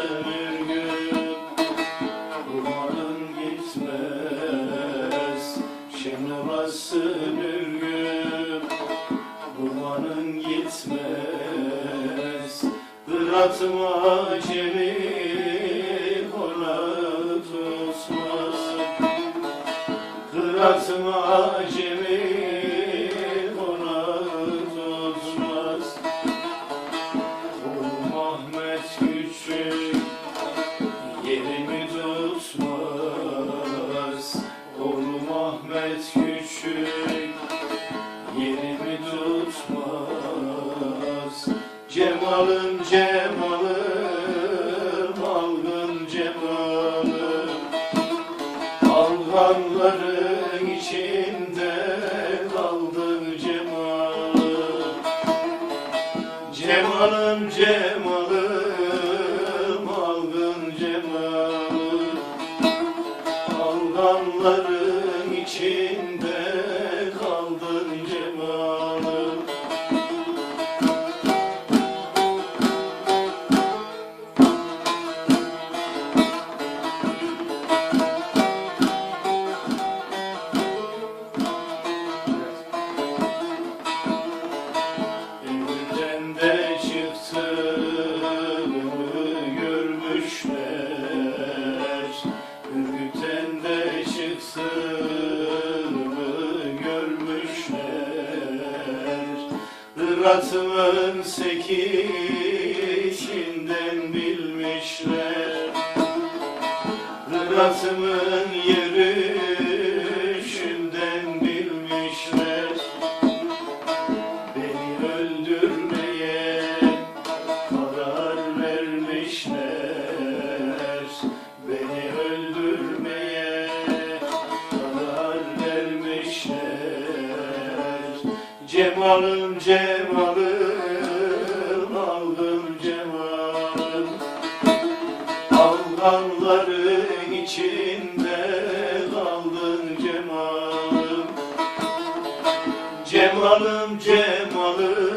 bir gün gitmez. Gün Dumanın gitmez. Kıratma acemi Ona tutmaz. Kıratma Yerimi tutmaz. Cemal'ın cemalım Algın cemalım Alganların içinde kaldı cemalım Cemal'ım cemalım Algın cemalım içinde Sırrı görmüşler. Ratımın sekişinden bilmişler. Ratımın yürüyüşünden bilmişler. Beni öldürmüşler Cemalım cemalım aldım cemalım. Aldanların içinde kaldım cemalım. Cemalım cemalım.